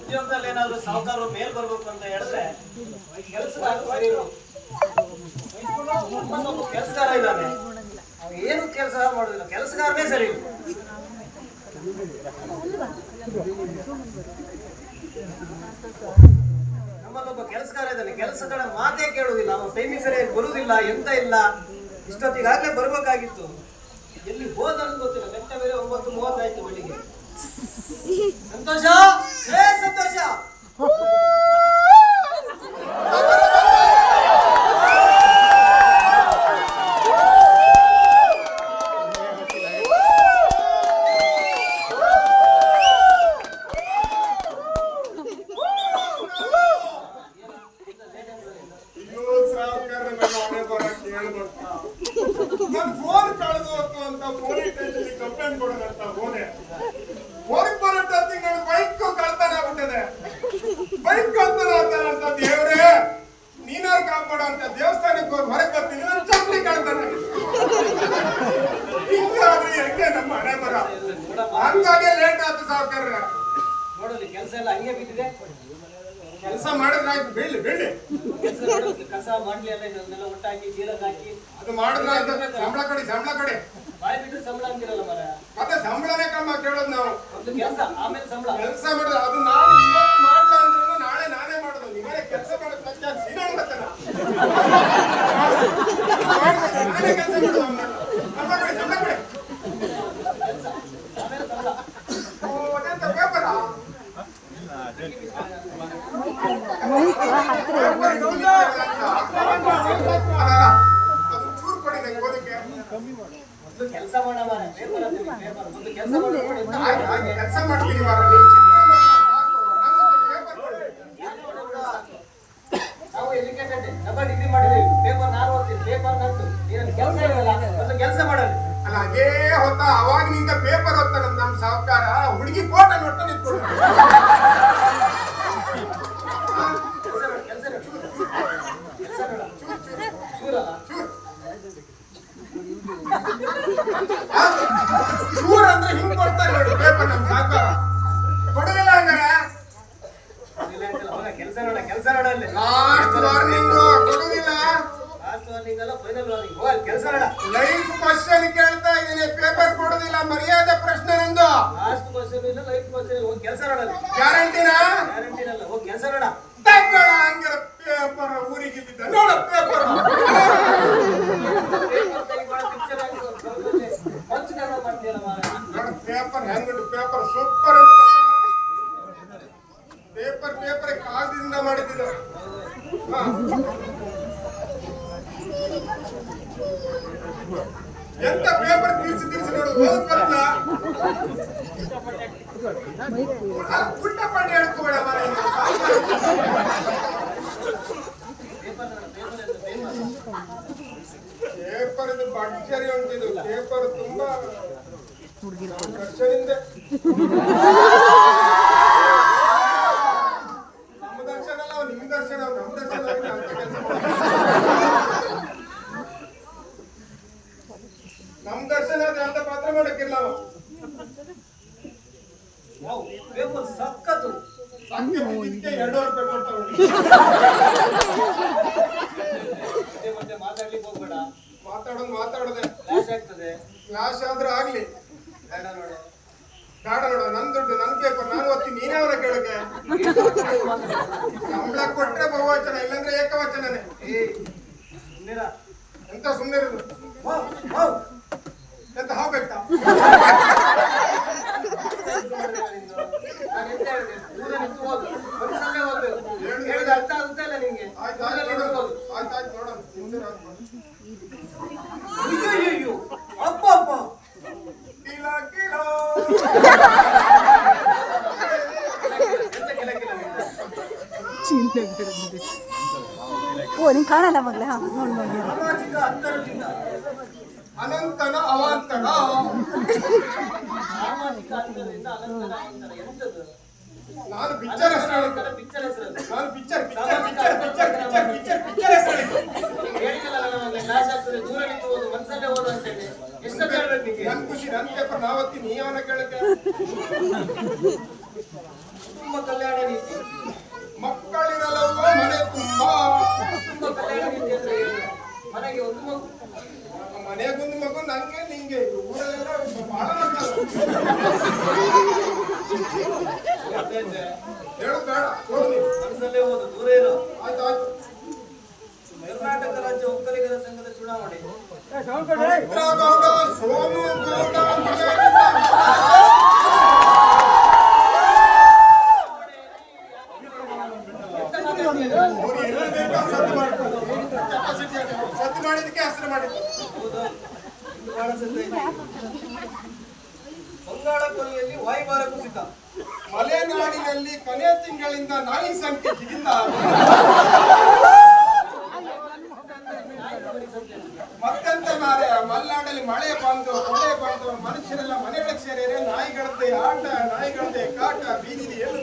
ಉದ್ಯೋಗದಲ್ಲಿ ಏನಾದ್ರು ಸಾಹುಕಾರರು ಮೇಲ್ ಬರ್ಬೇಕು ಅಂತ ಹೇಳಿದ್ರೆ ಕೆಲಸಗಾರ ಇದ್ದಾನೆ. ಏನು ಕೆಲಸ ಮಾಡುದಿಲ್ಲ. ಕೆಲಸಗಾರನೇ ಸರಿ. ನಮ್ಮಲ್ಲೊಬ್ಬ ಕೆಲಸಗಾರ ಇದ್ದಾನೆ. ಕೆಲಸಗಳ ಮಾತೇ ಕೇಳುವುದಿಲ್ಲ ಅವನು ಟೈಮಿಗೆ ಸರಿಯಾಗಿ ಬರುವುದಿಲ್ಲ ಎಂತ ಇಲ್ಲ. ಇಷ್ಟೊತ್ತಿಗಾಗಲೇ ಬರ್ಬೇಕಾಗಿತ್ತು. ಎಲ್ಲಿ ಹೋದ ಗೊತ್ತಿಲ್ಲ. ಬೆಟ್ಟ ಬೇರೆ ಒಂಬತ್ತು ಮೂವತ್ತಾಯ್ತು ಬೆಳಿಗ್ಗೆ ಸಂತೋಷ ಏ ಸಂತೋಷ ಅಯ್ಯೋ, ಸಾವ್ಕಾರ್ರೆ ನನ್ನ ಹಣೆ ಬರ ಕೇಳ್ಬೇಕು. ನನ್ ಫೋನ್ ಕಳೆದು ಹೋಯ್ತು ಅಂತ ಪೊಲೀಸ್ ಸ್ಟೇಷನ್ಗೆ ಕಂಪ್ಲೇಂಟ್ ಕೊಡೋಣ ಅಂತ ಹೋದೆ ಫೋನ್ ಬರೋಷ್ಟೊತ್ತಿಗೆ ನನ್ನ ಬೈಕ್ ಕಳ್ತನ ಆಗ್ಬಿಟ್ಟಿದೆ ಬೈಕ್ ಕಳ್ತನ ಆಗ್ತಾನೆ ಅಂತ ದೇವ್ರೇ ನೀನಾರು ಕಾಪಾಡೋ ಅಂತ ದೇವಸ್ಥಾನಕ್ಕೆ ಹೋಗಿ ಹೊರಗೆ ಬರ್ತೀನಿ ನನ್ನ ಚಪ್ಪಲಿ ಕಳ್ತನ ಹಿಂಗಾದ್ರೆ ಹೆಂಗೆ ನಮ್ಮ ಹಣೆ ಬರ ಹಂಗಾಗಿ ಲೇಟ್ ಸಾವ್ಕಾರ್ರೆ ನೋಡಲಿ ಕೆಲಸ ಎಲ್ಲ ಹಂಗೆ ಬಿದ್ದಿದೆ. ಕೆಲಸ ಮಾಡಿದ್ರೆ ಆಯ್ತು ಕೆಲಸ ನೋಡಲಿ ಕಸ ಮಾಡ್ಲಿ ಎಲ್ಲ ಇದನ್ನೆಲ್ಲ ಒಟ್ಟಾಕಿ ಚೀಲಕ್ಕೆ ಹಾಕಿ. ಅದು ಮಾಡಿದ್ರೆ ಆಯ್ತು. ಸಂಬಳ ಕಡೆ ಸಂಬಳ ಕಡೆ. ಬಾಯಿ ಬಿಟ್ಟು ಸಂಬಳ ಅಂತಿರಲ್ಲ ಮರ. ಮತ್ತೆ ಸಂಬಳನೇ ಕಮ್ಮ ಕೇಳೋದು ನಾವು. ಒಂದು ಕೆಲಸ ಆಮೇಲೆ ಸಂಬಳ. ಕೆಲಸ ಮಾಡಿದ್ರೆ ಅದು ನಾನು ಇವತ್ತು ಮಾಡ್ಲ ಅಂದ್ರೂ ನಾಳೆ ನಾನೇ ಮಾಡೋದು ನಿಮ್ಮನೆ ಕೆಲಸ ಮಾಡೋದು ತಕ್ಷಣ ಸೀನಾ ಮಾಡ್ತಾನ ನಾನೇ ಕೆಲಸ ಮಾಡೋದು ಅವ್ನ. ಸಂಬಳ ಕೊಡಿ ಸಂಬಳ ಕೊಡಿ ಆಮೇಲೆ ಸಂಬಳ ಓ, ಅದೆಂತ ಪೇಪರಾ? ಅದಲ್ಲ, ಅದು ಚೂರು ಕೊಡಿ ನಂಗೆ ಓದಕ್ಕೆ ಮೊದಲು ಕೆಲಸ ಮಾಡ ಮಾರ ಪೇಪರ್ ಅಂತ ಪೇಪರ್ ಮೊದಲು ಕೆಲಸ ಮಾಡಿ ಆಯ್ತು ಆಯ್ತು ಕೆಲಸ ಮಾಡ್ತೀನಿ ಮಾರ ನೀನು ಚಿತ್ರ ಸಾಕು ನಂಗೊಂದು ಪೇಪರ್ ಕೊಡಿ ನಾವು ಎಜುಕೇಟೆಡ್ ಡಬಲ್ ಡಿಗ್ರಿ ಮಾಡಿದೀವಿ ಪೇಪರ್ ನಾನು ಓದ್ತೀನಿ ಪೇಪರ್ ನಂತು ನೀನು ಕೆಲಸ ಇರಲ್ಲ ಮೊದಲು ಕೆಲಸ ಅಲ್ಲ ಅದೇ ಹೊತ್ತ ಅವಾಗಿನಿಂದ ಪೇಪರ್ ಹೊತ್ತ ನಮ್ ಸಹಕಾರ ಹುಡುಗಿ ಕೋಟ ನೋಡ್ತಾ ನಿಂತ್ಕೊಂಡು ಪ್ರಶ್ನೆ ನಂದು ಲಾಸ್ಟ್ ಕ್ವಶನ್ ಇಲ್ಲ ಲೈಫ್ ಕ್ವಶನ್ ಇಲ್ಲ. ಹೋಗಿ ಕೆಲಸ ನೋಡಲ್ಲಿ ಗ್ಯಾರಂಟಿನಾ? ಗ್ಯಾರಂಟಿ ಅಲ್ಲ ಹೋಗಿ ಕೆಲಸ ನೋಡ ತಗೊಳ ಹಂಗಾರೆ ಪೇಪರ್ ಊರಿಗೆ ನೋಡ ಪೇಪರ್. ಪೇಪರ್ ಪೇಪರ್ ಸೂಪರ್ ಅಂತ ಪೇಪರ್. ಪೇಪರ್ ಕಾಗದಿಂದ. ಎಂತ ಪೇಪರ್ ತಿರ್ಸಿ ತಿರ್ಸಿ ನೋಡು. ಪೇಪರ್ ನೋಡ ಪೇಪರ್ ಅಂತ ಪೇಪರ್ ಪೇಪರ್ ಇದು ಭರ್ಜರಿ ಉಂಟಿದು ಪೇಪರ್ ತುಂಬಾ ದರ್ಶನಿಂದ ಆಗ್ತದೆ ಆದ್ರೂ ಆಗ್ಲಿ. ಬೇಡ ನೋಡ ನನ್ ದುಡ್ಡು ನನ್ ಪೇಪರ್ ನಾನು ಒತ್ತಿ ನೀನೇ ಅವರ ಕೇಳಕ್ಕೆ ಸಂಬಳ ಕೊಟ್ರೆ ಬಹುವಚನ ಇಲ್ಲಾಂದ್ರೆ ಏಕವಚನನೇ ಏ ಸುಮ್ನಿರ. ಎಂತ ಸುಮ್ಮನೆ ಇರುದು ವಾವ್ ವಾವ್ ಎಂತ ಹಾಬೇಕಾ ನಾನು ಎಂತ ಹೇಳಿದೆ ದೂರ ನಿಂತು ಹೋಗು ಮನಸ್ಸಲ್ಲೇ ಹೋಗ್ಬೇಕು ಹೇಳಿದ ಅರ್ಥ ಆಗುತ್ತಾ ಇಲ್ಲ ನಿಂಗೆ ಆಯ್ತು ದೂರ ಆಯ್ತು ನಿಂತು ನೋಡೋಣ ಹೋಗು ಆಯ್ತು ಆಯ್ತು ನೋಡೋಣ ಮುಂದೆ ನೋಡೋಣ. ಅಯ್ಯೋ ಅಯ್ಯೋ, ಅಯ್ಯೋ ಅಪ್ಪ ಅಪ್ಪ ಕಿಲ ಕಿಲ ಎಂತ ಕೆಲ ಕೆಲ ನಿಂತ? ಓ ನಿಂಗೆ ಕಾಣಲ್ಲ ಮಗಳೇ ಹಾಂ ನೋಡಿ ಅನಂತನ ಅವಾಂತನ. ನಾನು ಪಿಕ್ಚರ್ ಹೆಸರು ನಾನು picture picture picture picture picture picture picture ಹೆಸರು ಖುಷಿ ನನ್ ನಮಗೆ ಕ್ಲಾಸ್ ಆಗ್ತದೆ ದೂರ ನಿಂತು ಕಲ್ಯಾಣ ಮನಸ್ಸಲ್ಲೇ ಮಕ್ಕಳಿರಲ್ಲ ಮನೆ ತುಂಬ. ಮನೆಗೊಂದು ಮಗು. ನಂಗೆ ನಿಂಗೆ ಹೇಳು ಬೇಡ ಮನಸ್ಸಲ್ಲೇ ಒಂದು ದೂರ ಏನು ಆಯ್ತು ಆಯ್ತು. ಮೇಲ್ನಾಟಕ ರಾಜ್ಯ ಒಕ್ಕಲಿಗರ ಸಂಘದ ಚುನಾವಣೆ. ಸೋಮು ಬಂಗಾಳ ಕೊನೆಯಲ್ಲಿ ವಾಯುಭಾರ ಕುಸಿತ ಮಲೆನಾಡಿನಲ್ಲಿ ಕೊನೆಯ ತಿಂಗಳಿಂದ ನಾಯಿ ಸಂಖ್ಯೆ ಜಿಗಿತ ಮತ್ತೆಂತ ಮಾರೆ ಮಲೆನಾಡಲ್ಲಿ ಮಳೆ ಬಂದು, ಕೊಳೆ ಬಂದು, ಮನುಷ್ಯರೆಲ್ಲ ಮನೆಗಳಿಗೆ ಸೇರಿದ್ರೆ ನಾಯಿಗಳದ್ದೇ ಆಟ, ನಾಯಿಗಳದ್ದೇ ಕಾಟ, ಬೀದಿಲಿ ಎಲ್ಲಿ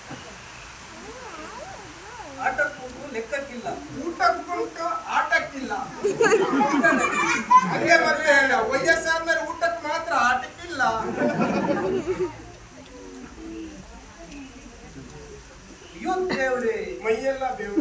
ನೀವು ಆಟ ಲೆಕ್ಕಕ್ಕಿಲ್ಲ. ಲೆಕ್ಕಕ್ಕಿಲ್ಲ ಊಟಕ್ಕುಂಟ ಆಟಕ್ಕಿಲ್ಲ. ಹಂಗೆ ಮತ್ತೆ ವಯಸ್ಸಾದ್ಮೇಲೆ ಊಟಕ್ಕೆ ಮಾತ್ರ ಆಟಕ್ಕಿಲ್ಲ. ಅಯ್ಯೋ ದೇವ್ರಿ. ಮೈಯೆಲ್ಲ ಬೇವು